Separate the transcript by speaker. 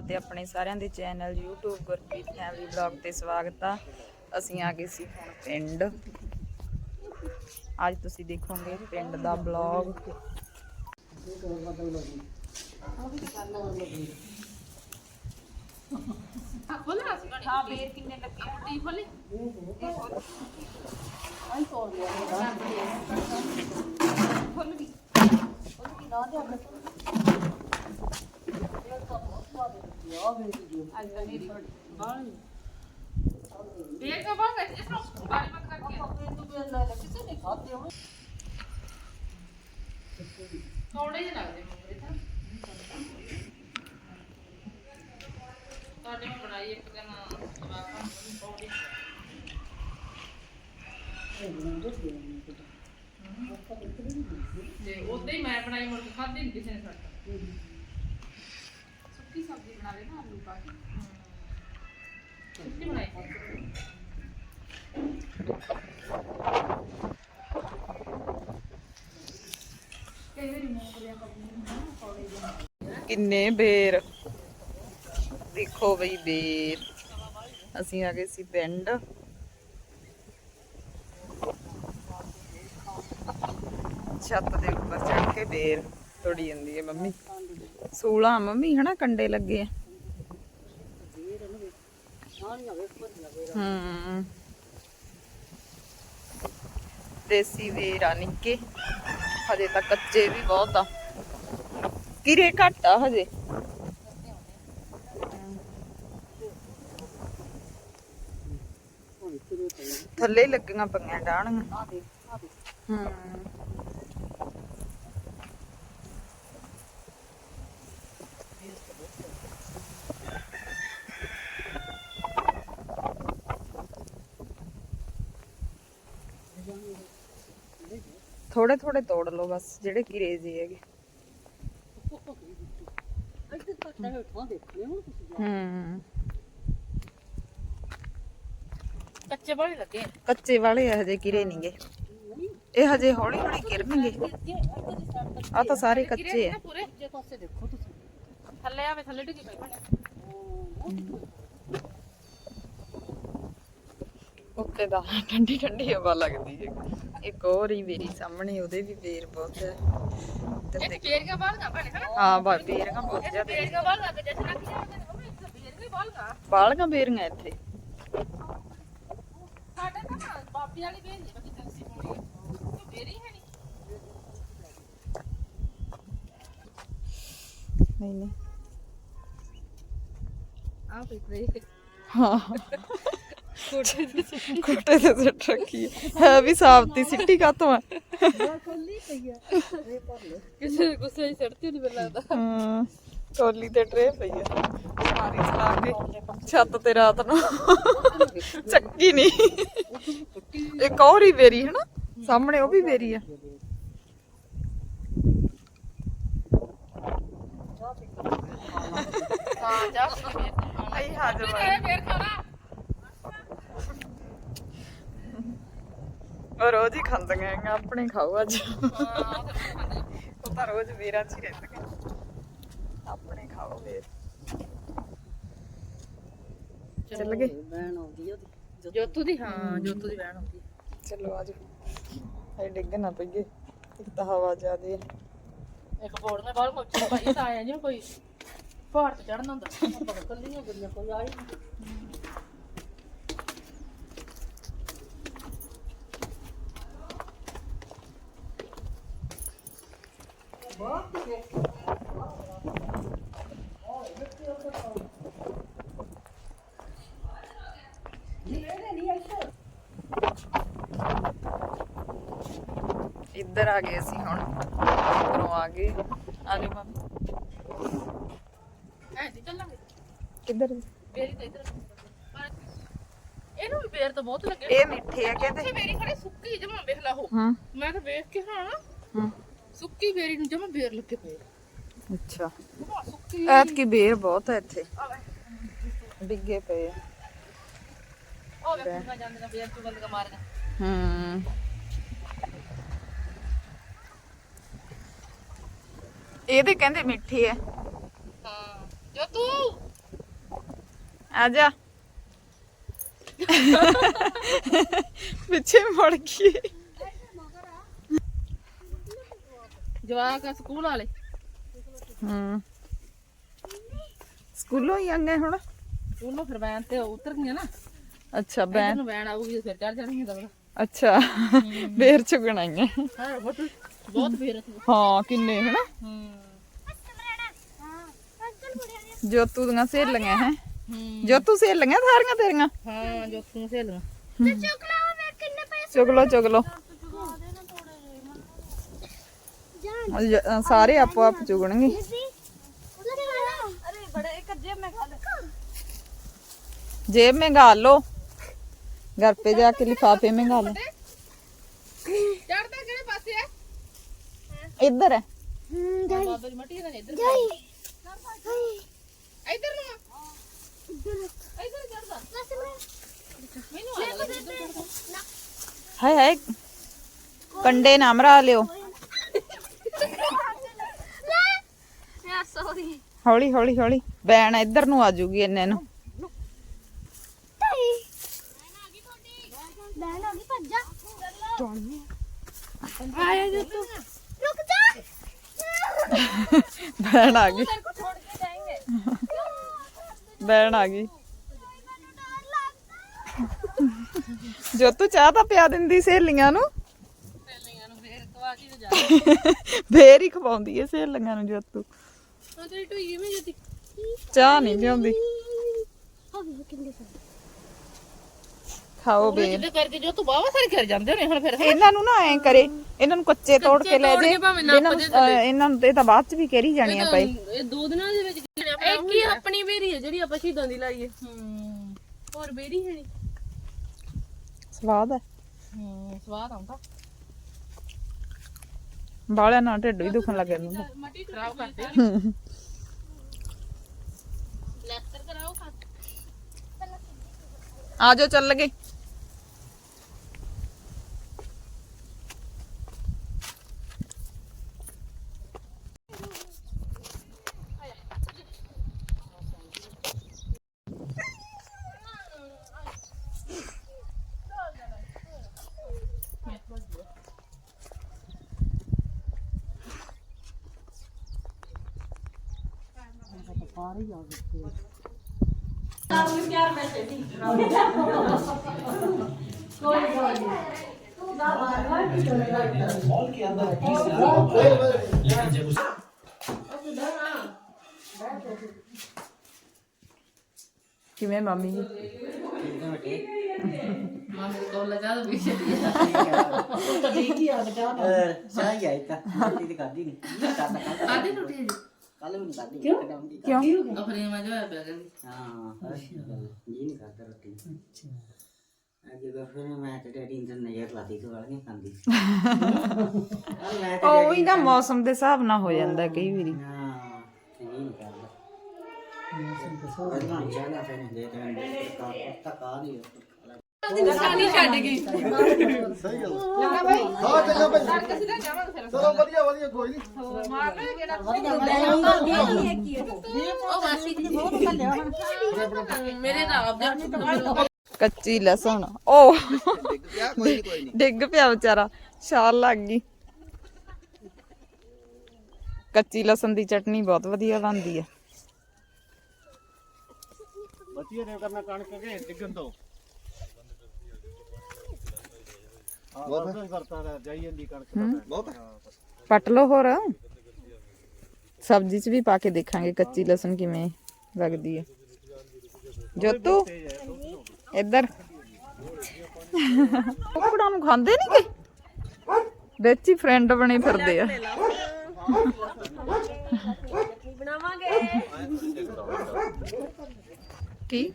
Speaker 1: ਤੇ ਆਪਣੇ ਸਾਰਿਆਂ ਦੇ channel YouTube, Gurpreet family vlog ਤੇ ਸਵਾਗਤ ਆ। ਅਸੀਂ ਆ ਗਏ ਸੀ ਹੁਣ ਪਿੰਡ। ਅੱਜ ਤੁਸੀਂ ਦੇਖੋਗੇ ਪਿੰਡ ਦਾ ਬਲੌਗ
Speaker 2: ਹਾਂ ਬੇਰ ਕਿੰਨੇ ਲੱਗੇ ਟੀ ਖੋਲੀ ਖੋਲ ਗਈ ਅੱਜ ਤਾਂ ਮੇਰੀ ਬੇਰ ਕਾ ਬਾਤ ਹੈ ਇਸ ਨੂੰ ਬਾਰੀ ਮਤ ਕਰਕੇ ਥੋੜੇ ਜਿਹੇ ਲੱਗਦੇ ਮੈਨੂੰ ਇਹ ਤਾਂ ਤੁਹਾਡੇ ਮੈਂ ਬਣਾਈ ਇੱਕ ਦਿਨ ਜਵਾਕਾਂ ਨੂੰ ਪੌੜੀ ਤੇ ਉਦੋਂ ਹੀ ਮੈਂ ਬਣਾਈ ਮੁੜ ਕੇ ਖਾਧੀ ਨਹੀਂ ਕਿਸੇ ਨੇ ਸਾਡਾ ਸੁੱਕੀ ਸਬਜ਼ੀ ਬਣਾ ਲੈ ਨਾ ਆਲੂ ਪਾ ਕੇ। ਸੁੱਕੀ ਬਣਾਈ ਕਈ ਵਾਰੀ ਮੂੰਗਲੀਆਂ ਕੱਢਣੀਆਂ
Speaker 1: ਕਿੰਨੇ ਬੇਰ। ਦੇਖੋ ਬਈ ਬੇਰ। ਅਸੀਂ ਆ ਗਏ ਸੀ ਪਿੰਡ। ਛੱਤ ਦੇ ਉੱਪਰ ਚੜ ਕੇ ਬੇਰ ਤੋੜੀ ਜਾਂਦੀ ਹੈ ਮੰਮੀ। 16 ਮੰਮੀ, ਹਨਾ, ਕੰਡੇ ਲੱਗੇ ਆ। ਹੂੰ। ਦੇਸੀ ਬੇਰ ਨਿੱਕੇ। ਹਜੇ ਤਾਂ ਕੱਚੇ ਵੀ ਬਹੁਤ ਆ। ਕਿਰੇ ਘੱਟ ਆ ਹਜੇ। ਥੱਲੇ ਲੱਗੀਆਂ ਪਈਆਂ ਡਾਣੀਆਂ ਹੂੰ। ਥੋੜੇ ਥੋੜੇ ਤੋੜ ਲਓ ਬਸ ਜਿਹੜੇ ਕਿਰੇ ਜੀ ਹੈਗੇ। ਹੂੰ।
Speaker 2: ਕੱਚੇ ਬੜੇ ਲੱਗੇ।
Speaker 1: ਕੱਚੇ ਵਾਲੇ ਹਜੇ ਕਿਰੇ ਨਹੀਂਗੇ ਇਹ ਹਜੇ ਹੌਲੀ ਹੌਲੀ ਕਿਰਨਗੇ ਆ ਤਾਂ ਸਾਰੇ ਕੱਚੇ ਆ।
Speaker 2: ਪੂਰੇ। ਜੇ ਪਾਸੇ ਦੇਖੋ ਤੁਸੀਂ। ਥੱਲੇ ਆਵੇ ਥੱਲੇ ਡਿੱਗੀ ਪਈ ਬਣੇ
Speaker 1: ਉੱਤੇ ਦਾ ਠੰਡੀ ਠੰਡੀ ਹਵਾ ਲੱਗਦੀ ਹੈ। ਇੱਕ ਹੋਰ ਹੀ ਮੇਰੀ ਸਾਹਮਣੇ ਉਹਦੇ ਵੀ ਬੇਰ ਬਹੁਤ ਹੈ ਤੇ ਦੇਖ।
Speaker 2: ਬੇਰ ਕਾ ਬਾਲ ਗਾ ਬਣੇ ਹਨਾ?
Speaker 1: ਹਾਂ ਬਾ ਬੇਰੀਆਂ ਬਹੁਤ ਜ਼ਿਆਦਾ।
Speaker 2: ਬੇਰ ਕਾ ਬਾਲ ਗਾ ਜੈਸੇ ਲੱਗ ਜਾਂਦੇ ਨੇ ਮੰਮੀ ਇੱਥੇ ਬੇਰ ਕਾ ਬਾਲ ਗਾ
Speaker 1: ਬਾਲਗਾਂ ਬੇਰੀਆਂ ਇੱਥੇ।
Speaker 2: ਸਾਡੇ ਤਾਂ ਬਾਬੀ ਵਾਲੀ ਬੇਰ ਨਹੀਂ ਬਕੀ ਤੰਸੀ ਹੈ ਬੇਰੀ ਹੈ ਨਹੀਂ
Speaker 1: ਨਹੀਂ ਨਹੀਂ।
Speaker 2: ਆ ਪਈ ਬੇਰ
Speaker 1: ਹਾਂ। ਕੋਟੇ ਤੇ ਕੋਟੇ ਤੇ ਸਿੱਟ ਰੱਖੀ ਹੈ। ਹੈ ਵੀ ਸਾਫਤੀ ਸਿੱਟੀ ਕਾਤੋਂ ਹੈ
Speaker 2: ਕਿਸੇ ਗੁੱਸੇ ਹੀ ਸੜਤੀ ਨਹੀਂ ਲੱਗਦਾ।
Speaker 1: ਹਾਂ ਟੋਲੀ ਤੇ ਟਰੇ ਪਈ ਹੈ। ਸਾਰੀ ਚਲਾ ਕੇ ਛੱਤ ਤੇ ਰਾਤ ਨੂੰ। ਚੱਕੀ ਨਹੀਂ। ਇੱਕ ਹੋਰ ਹੀ ਬੇਰੀ ਹੈ ਨਾ ਸਾਹਮਣੇ ਉਹ ਵੀ ਬੇਰੀ ਆ
Speaker 2: ਹਾਂ ਜਾ।
Speaker 1: ਆਈ ਹਾਜ਼ਰ
Speaker 2: ਇਹ ਬੇਰ ਖਾਣਾ।
Speaker 1: ਉਹ ਰੋਜ਼ ਹੀ ਖਾਂਦੀਆਂ ਹੈਗੀਆਂ ਆਪਣੇ ਖਾਓ ਅੱਜ। ਉਹ ਤਾਂ ਰੋਜ਼ ਬੇਰਾਂ 'ਚ ਹੀ ਰਹਿੰਦੀਆਂ। ਆਪਣੇ ਖਾਓ ਬੇਰ ਚੱਲ ਗਏ?
Speaker 2: ਜੋਤੂ ਦੀ। ਹਾਂ ਜੋਤੂ ਦੀ ਬਹਿਣ ਹੁੰਦੀ
Speaker 1: ਚਲੋ ਆਜੋ ਇਹ ਡਿੱਗ ਨਾ ਪਈਏ। ਇੱਕ ਤਾਂ ਹਵਾ ਜ਼ਿਆਦੇ ਹੈ
Speaker 2: ਇੱਕ ਬੋੜ ਨੇ ਬਾਲ ਮੋਚੀ ਭਾਈ ਤਾਂ ਆਇਆ ਨਹੀਂ ਕੋਈ। ਪਹਾੜ ਤੇ ਚੜਨ ਹੁੰਦਾ ਕੱਲੀਆਂ ਗੁੜੀਆਂ ਕੋਈ ਆਈ ਨਹੀਂ
Speaker 1: ਇੱਧਰ ਆ ਗਏ ਅਸੀਂ ਹੁਣ। ਉੱਪਰੋਂ ਆ ਗਏ। ਆਜੋ ਮੰਮੀ।
Speaker 2: ਐ ਜੀ ਚੱਲਾਂਗੇ
Speaker 1: ਕਿੱਧਰ?
Speaker 2: ਬੇਰੀ ਤਾਂ ਇੱਧਰ ਪਰ ਇਹਨੂੰ ਵੀ ਬੇਰ ਤਾਂ ਬਹੁਤ ਲੱਗੇ।
Speaker 1: ਇਹ ਮਿੱਠੇ ਆ ਕਹਿੰਦੇ।
Speaker 2: ਬੇਰੀ ਖੜੀ ਸੁੱਕੀ ਜਮਾ ਵੇਖ ਲਾ ਉਹ। ਮੈਂ ਤਾਂ ਵੇਖ ਕੇ ਹਾਂ।
Speaker 1: ਹਾਂ।
Speaker 2: ਸੁੱਕੀ ਬੇਰੀ ਨੂੰ ਜਮਾ ਬੇਰ ਲੱਗੇ ਪਏ
Speaker 1: ਅੱਛਾ।
Speaker 2: ਸੁੱਕੀ
Speaker 1: ਐਤ ਕੀ ਬੇਰ ਬਹੁਤ ਹੈ ਇੱਥੇ। ਡਿੱਗੇ ਪਏ ਆ।
Speaker 2: ਉਹ ਜਾਂਦੇ ਨੇ ਬੇਰ ਤੋਂ ਬੰਦ ਮਾਰਨਾ
Speaker 1: ਹੂੰ। ਇਹਦੇ ਕਹਿੰਦੇ ਮਿੱਠੇ
Speaker 2: ਹਾਂ। ਜੋ ਤੂੰ
Speaker 1: ਆ ਜਾ। ਪਿੱਛੇ ਮੁੜ ਗਈ।
Speaker 2: ਜਵਾਕ ਆ ਸਕੂਲ ਵਾਲੇ।
Speaker 1: ਹੂੰ। ਸਕੂਲੋਂ ਹੀ ਆਂਗੇ ਹੁਣ?
Speaker 2: ਸਕੂਲੋਂ ਫਿਰ ਵੈਨ ਤੇ ਉਤਰ ਗਈਆਂ ਨਾ।
Speaker 1: ਅੱਛਾ ਬੈਨ
Speaker 2: ਨੂੰ ਵੈਨ ਆਊਗੀ ਫਿਰ ਚੜ ਜਾਣਗੀਆਂ ਦਬੜਾ
Speaker 1: ਅੱਛਾ ਬੇਰ ਚੁਗਣਾਈਆਂ
Speaker 2: ਹਾਂ ਬਹੁਤ ਬਹੁਤ ਫੇਰ
Speaker 1: ਹਾਂ ਕਿੰਨੇ ਹਨਾ?
Speaker 2: ਹੂੰ।
Speaker 1: ਜੋਤੂ ਦੀਆਂ ਸਹੇਲੀਆਂ ਹੈ?
Speaker 2: ਹੂੰ।
Speaker 1: ਜੋਤੂ ਸਹੇਲੀਆਂ ਸਾਰੀਆਂ ਤੇਰੀਆਂ?
Speaker 2: ਹਾਂ ਜੋ ਤੂੰ ਸੇਲ
Speaker 1: ਚੁਗ ਲੋ ਚੁਗ ਲੋ ਜ- ਅ, ਸਾਰੇ ਆਪੋ ਆਪ ਚੁਗਣਗੇ
Speaker 3: अरे बड़े एक जेब में खा ले
Speaker 1: जेब में गाल लो घर पे जाके लिफाफे में गालो
Speaker 2: ਚੜਦਾ ਕਿਹੜੇ ਪਾਸੇ ਆ
Speaker 1: इधर है
Speaker 2: ਬਾਬੇ ਦੀ ਮੱਟੀ ਦਾ ਇੱਧਰ ਇੱਧਰ ਨੂੰ ਆ। ਇੱਧਰ ਚੜਦਾ ਮੈਨੂੰ ਆ ਲੱਗਾ ਇੱਧਰ ਚੜਦਾ
Speaker 1: हाय हाय कंडे ना मरा लियो ਹੌਲੀ ਹੌਲੀ ਹੌਲੀ। ਬੈਣ ਇੱਧਰ ਨੂੰ ਆ ਜੂਗੀ ਇੰਨੇ ਨੂੰ। ਬੈਣ ਆ ਗਈ ਬੈਣ ਆ ਗਈ। ਜੋ ਤੂੰ ਚਾਹ ਤਾਂ ਪਿਆ ਦਿੰਦੀ ਸਹੇਲੀਆਂ ਨੂੰ।
Speaker 2: ਫੇਰ
Speaker 1: ਹੀ ਖਵਾਉਂਦੀ ਐ ਸਹੇਲੀਆਂ ਨੂੰ ਜਦ ਤੂੰ। ਚਾਹ ਨਹੀਂ
Speaker 3: ਲਿਆਉਂਦੀ।
Speaker 1: ਖਾਓ ਬੇਰ।
Speaker 2: ਜਿੱਦ ਕਰਕੇ ਜੋ ਤੂੰ ਬਾਵਾ ਸਾਰੇ ਕਰ ਜਾਂਦੇ ਨੇ ਹੁਣ ਫਿਰ
Speaker 1: ਇਹਨਾਂ ਨੂੰ ਨਾ ਐ ਕਰੇ ਇਹਨਾਂ ਨੂੰ ਕੱਚੇ ਤੋੜ ਕੇ ਲੈ ਜੇ। ਇਹਨਾਂ ਨੂੰ ਇਹ ਤਾਂ ਬਾਅਦ ਚ ਵੀ
Speaker 2: ਕਹਿਰੀ ਜਾਣੀ ਆ ਭਾਈ।
Speaker 1: ਸਵਾਦ ਹੈ
Speaker 2: ਸਵਾਦ ਆਉਂਦਾ।
Speaker 1: ਬਾਲਿਆਂ ਨਾਲ ਢਿੱਡ ਵੀ ਦੁਖਣ ਲੱਗ ਜਾਂਦਾ
Speaker 2: ਮੱਟੀ ਖਰਾਬ ਕਰਦੇ
Speaker 1: ਹੂੰ।
Speaker 2: ਪਲਾਸਟਰ ਕਰਾਓ ਖਾ
Speaker 1: ਆ ਜਾਓ ਚੱਲ ਗਏ ਕਿਵੇਂ ਮਾਮੀ? ਜੀ
Speaker 2: ਮਾਂ ਮੇਰੇ ਕੋਲ ਲਗਾ ਦੋ। ਪਿੱਛੇ
Speaker 4: ਚਾਹ ਗਿਆ ਤਾਂ। ਰੋਟੀ ਤੇ ਖਾਦੀ ਨਹੀਂ। ਕੱਲ
Speaker 2: ਆਦੀ ਰੋਟੀ ਜੀ
Speaker 4: ਕੱਲ ਵੀ ਖਾਦੀ ਕਿਉਂ?
Speaker 1: ਕਿਉਂ?
Speaker 2: ਆਪਣੇ ਮਾ ਜੋ ਪਿਆ ਕਹਿੰਦੀ।
Speaker 4: ਹਾਂ ਜੀ ਨਹੀਂ ਕਰਦਾ ਰੋਟੀ। ਅੱਜ ਜਦੋਂ ਫਿਰ ਮੈਂ ਤੇ ਡੈਡੀ ਇੰਦਰ ਨਜ਼ਰ ਲਾਤੀ ਤੋਂ ਵਾਲੀਆਂ ਖਾਂਦੀ ਸੀ। ਕੱਲ ਮੈਂ ਤੇ
Speaker 1: ਉਹ ਹੀ ਨਾ ਮੌਸਮ ਦੇ ਹਿਸਾਬ ਨਾਲ ਹੋ ਜਾਂਦਾ ਕਈ ਵਾਰੀ।
Speaker 4: ਹਾਂ ਜੀ ਨਹੀਂ ਕਰਦਾ। ਅੱਜ ਨਾ ਜਾਣਾ ਫਿਰ ਦੇ ਤੇ ਤੱਕ ਆ। ਨਹੀਂ
Speaker 2: ਨਿਸ਼ਾਨੀ ਛੱਡ ਗਈ। ਉਹ ਮਾਸੀ ਦੀ ਮੇਰੇ ਦਾ ਆਪ ਦਾ
Speaker 1: ਕੱਚੀ ਲਸਣ। ਉਹ ਡਿੱਗ ਪਿਆ ਵਿਚਾਰਾ। ਛਾਲ ਲੱਗ ਗਈ। ਕੱਚੀ ਲਸਣ ਦੀ ਚਟਨੀ ਬਹੁਤ ਵਧੀਆ ਬਣਦੀ ਹੈ।
Speaker 5: ਬੱਚੀਏ ਨੇ ਕਰਨਾ ਕਣਕ ਕੇ ਡਿੱਗਣ ਤੋਂ ਬਹੁਤ ਕਰਤਾ ਰਿਹਾ ਜਾਈ ਜਾਂਦੀ ਕਣਕ ਬਹੁਤ
Speaker 1: ਪੱਟ ਲਓ ਹੋਰ। ਸਬਜ਼ੀ 'ਚ ਵੀ ਪਾ ਕੇ ਦੇਖਾਂਗੇ ਕੱਚੀ ਲਸਣ ਕਿਵੇਂ ਲੱਗਦੀ ਹੈ। ਜੋਤੂ ਇੱਧਰ। ਕੁਕੜਾਂ ਨੂੰ ਖਾਂਦੇ ਨਹੀਂ ਕਿ ਵਿੱਚ ਹੀ ਫਰੈਂਡ ਬਣੇ ਫਿਰਦੇ ਆ। ਕੀ?